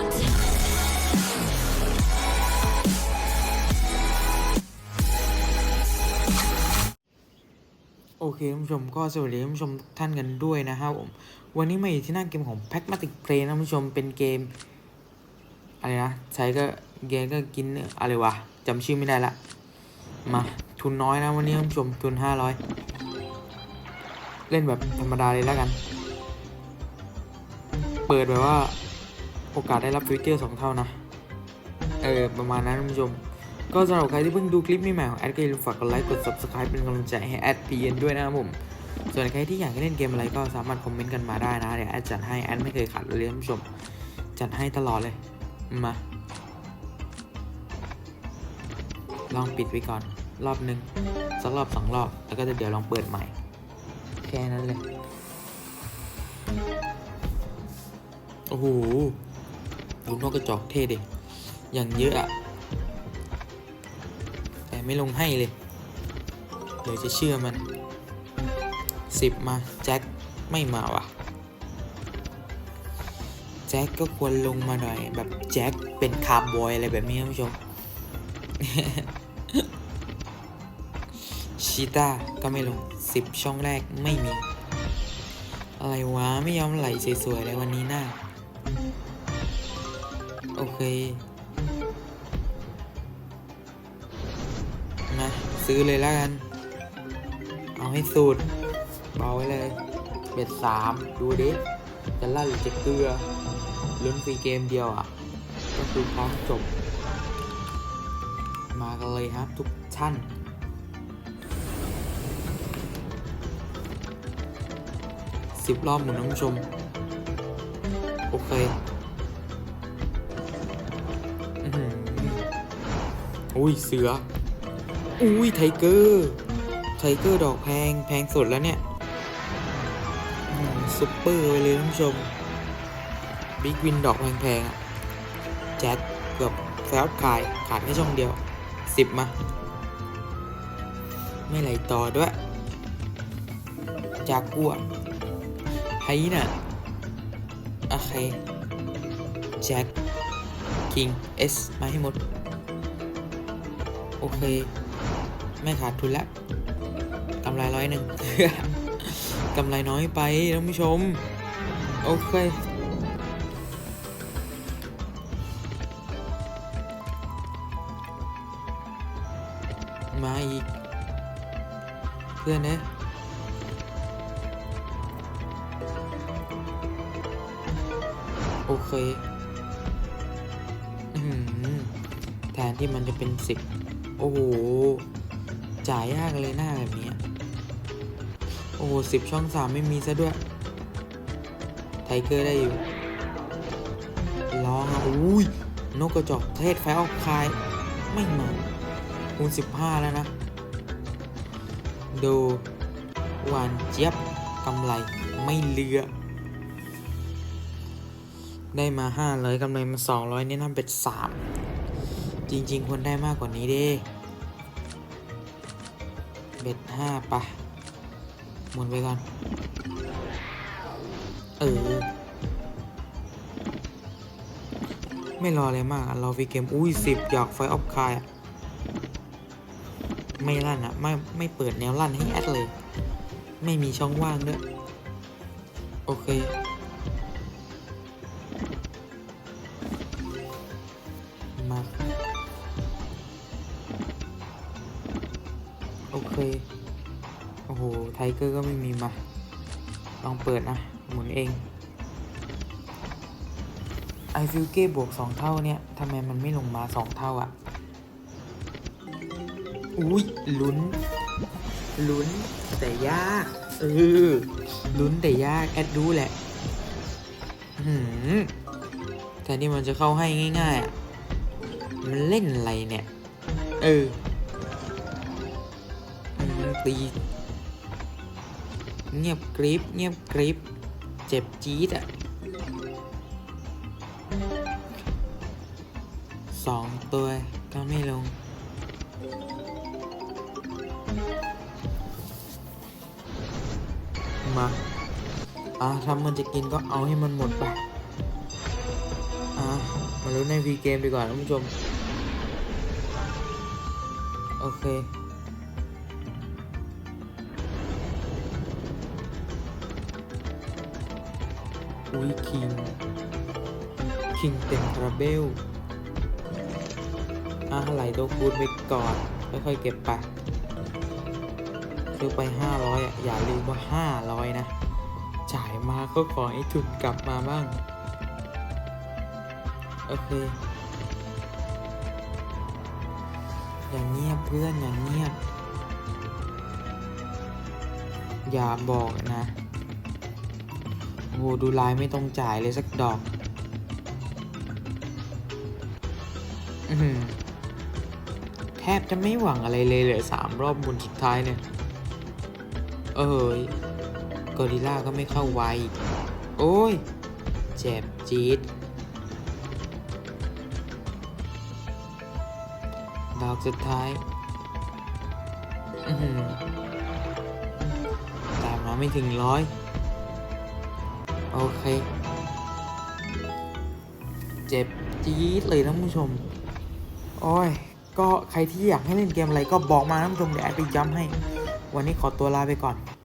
โอเคท่านผู้ชมก็สวัสดีท่านผู้ชมทุกท่านกันด้วยนะครับผม วันนี้มาอยู่ที่หน้าเกมของ Pragmatic Play นะท่านผู้ชมเป็นเกม อะไรนะ ใช้ก็เกมก็กินอะไรวะจำชื่อไม่ได้ละ มาทุนน้อยนะวันนี้ท่านผู้ชมทุนห้าร้อยเล่นแบบธรรมดาเลยแล้วกัน เปิดแบบว่า โอกาสได้รับฟิวเจอร์สองเท่านะ เออ ประมาณนั้นท่านผู้ชม ก็สำหรับใครที่เพิ่งดูคลิปนี้ใหม่ของแอดก็อย่าลืมฝากกดไลค์กด subscribe เป็นกำลังใจให้แอดพีเอ็นด้วยนะครับผม ส่วนใครที่อยากเล่นเกมอะไรก็สามารถคอมเมนต์กันมาได้นะเดี๋ยวแอดจัดให้แอดไม่เคยขาดเลยท่านผู้ชม จัดให้ตลอดเลยมาลองปิดไว้ก่อนรอบหนึ่งสักรอบสองรอบ แล้วก็จะเดี๋ยวลองเปิดใหม่ แค่นั้นเลย โอ้โห ดูนกกระจอกเท่ดิอย่างเยอะอะแต่ไม่ลงให้เลย เดี๋ยวจะเชื่อมันสิบมา แจ็คไม่มาว่ะ แจ็คก็ควรลงมาหน่อย แบบแจ็คเป็นคาร์บอยอะไรแบบนี้ท่านผู้ชมชีตาก็ไม่ลงสิบช่องแรกไม่มี อะไรวะ ไม่ยอมไหลสวยๆเลยวันนี้หน้า โอเคมาซื้อเลยแล้วกัน เอาให้สุดเบาไว้เลย เบ็ดสามดูดิ จะลั่นหรือจะเกลือลุ้นฟรีเกมเดียวอะ ก็คือพร้อมจบ มากันเลยครับทุกท่านสิบรอบหมุนนผู้ชม โอเค อุ้ยเสือ อุ้ยไทเกอร์ ไทเกอร์ดอกแพงแพงสุดแล้วเนี่ยซุปเปอร์ไปเลยท่านผู้ชม บิ๊กวินดอกแพงๆอะแจ็คเกือบแฟลขาย ขาดแค่ช่องเดียวสิบมา ไม่ไหลต่อด้วย จากกัวไฮน่ะโอเคแจ็คคิงเอสมาให้หมด โอเค ไม่ขาดทุนแล้วกำไรร้อยหนึ่งกำไรน้อยไปท่านผู้ชม โอเคมาอีก เพื่อนนะโอเคอื้อหือแทนที่มันจะเป็นสิบ โอ้โห จ่ายยากเลยหน้าแบบนี้ โอ้โหสิบช่องสามไม่มีซะด้วย ไทเกอร์ได้อยู่ ลองอะอุ้ย นกกระจอกเทศไฟออกคาย ไม่มาคูณสิบห้าแล้วนะ ดูหวานเจี๊ยบกำไรไม่เลือ ได้มาห้าร้อยกำไรมาสองร้อยนี่นั่นเป็นสาม จริง ๆ ควรได้มากกว่านี้เด้เบ็ดห้าปะหมุนไปก่อน เออ ไม่รออะไรมากอะรอฟีเกม อุ้ยสิบหยอกไฟออฟคายอะไม่ลั่นอะไม่ไม่เปิดแนวลั่นให้แอดเลย ไม่มีช่องว่างด้วย โอเค มา โอเคโอ้โห ไทเกอร์ก็ไม่มีมา ลองเปิดนะ หมุนเอง ไอฟิลเก้บวกสองเท่าเนี่ยทำไมมันไม่ลงมาสองเท่าอะอุ้ยลุ้น ลุ้นแต่ยาก เออ ลุ้นแต่ยาก แอดรู้แหละหืมแต่นี่มันจะเข้าให้ง่ายๆอะมันเล่นอะไรเนี่ย เออ ตี เงียบกริบเงียบกริบเจ็บจี๊ดอะสองตัวก็ไม่ลง มาอะถ้ามันจะกินก็เอาให้มันหมดไปอะมาลุ้นในพีเกมดีกว่าท่านผู้ชม โอเค อุ้ยคิง คิงเต็มคาราเบลอะไหลตัวคูณไปก่อน ค่อยๆเก็บไป ซื้อไป 500อะอย่าลืมว่า 500 นะ จ่ายมาก็ขอให้ทุนกลับมาบ้าง โอเค อย่างเงียบเพื่อนอย่างเงียบ อย่าบอกนะ โอ้โหดูลายไม่ต้องจ่ายเลยสักดอก อืแทบจะไม่หวังอะไรเลยเหลือสามรอบบุญสุดท้ายเนี่ย เอ้ยกอริล่าก็ไม่เข้าไว โอ้ย เจ็บจี๊ดดอกสุดท้ายอือหือแต่มาไม่ถึงร้อย โอเค เจ็บจี๊ดเลยท่านผู้ชม โอ้ย ก็ใครที่อยากให้เล่นเกมอะไรก็บอกมาท่านผู้ชมเดี๋ยวแอดไปย้ำให้ วันนี้ขอตัวลาไปก่อน